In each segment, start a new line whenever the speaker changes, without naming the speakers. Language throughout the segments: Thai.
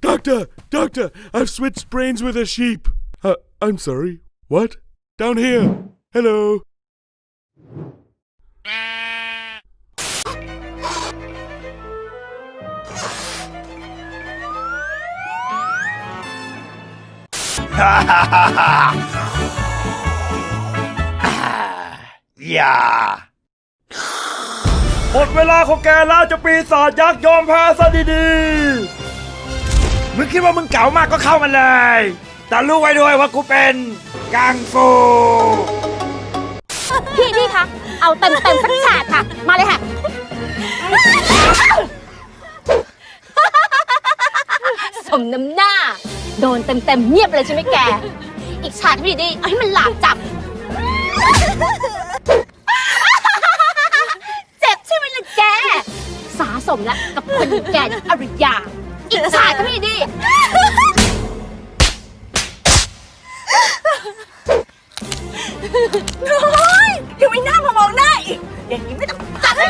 Doctor, doctor, I've switched brains with a sheep. Uh, I'm sorry. What? Down here. Hello.
Ah, อย่า
หมดเวลาของแกแล้วเจะปีศาจยักษ์ยอมแพ้ซะดีๆ มึงคิดว่ามึงเก๋ามากก็เข้ามาเลย แต่รู้ไว้ด้วยว่ากูเป็นกังฟู
พี่พี่คะ เอาเต็มเต็มสักฉากค่ะ มาเลยค่ะ สมน้ำหน้า โดนเต็มเต็มเงียบเลยใช่ไหมแก อีกฉากพี่ดีเอาให้มันหลาบจับ เจ็บใช่ไหมล่ะแก สาสมแล้วกับคนแก่อริยา อีกฉากพี่ดี
ยังไม่น่าพอมองหน้าอีก อย่างนี้ไม่ต้องจับเลย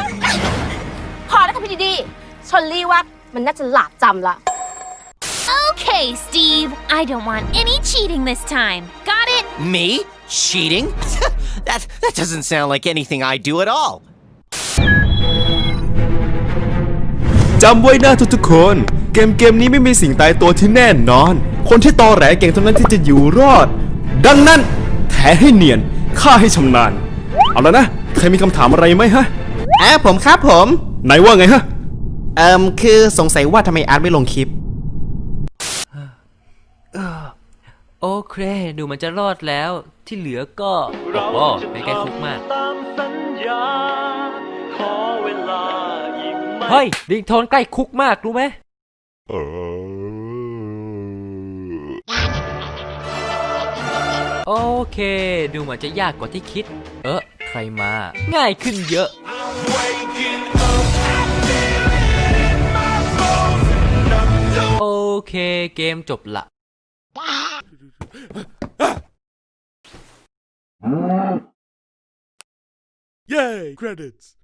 พอแล้วค่ะพี่ดีๆชนลี่ว่ามันน่าจะหลาบจำละ
Okay, Steve. I don't want any cheating this time. Got it?
Me? Cheating? that, that doesn't sound like anything I do at all.
จำไว้นะทุกๆคน เกมเกมนี้ไม่มีสิ่งตายตัวที่แน่นอน คนที่ตอแหลเก่งเท่านั้นที่จะอยู่รอด ดังนั้นแท้ให้เนียนฆ่าให้ชำนาญ เอาแล้วนะ ใครมีคำถามอะไรไหมฮะ
แอบผมครับผม
ไหนว่าไงฮะ
เอิมคือสงสัยว่าทำไมอาร์ตไม่ลงคลิป
โอเค ดูมันจะรอดแล้วที่เหลือก็โอ้ไม่ใกล้คุกมาก
ตามสัญญา ขอเวลาอีกไม่
เฮ้ยดิงโทนใกล้คุกมากรู้ไหม โอเค ดูเหมือนจะยากกว่าที่คิด เออใครมา ง่ายขึ้นเยอะ โอเค เกมจบละ
Yay! Credits.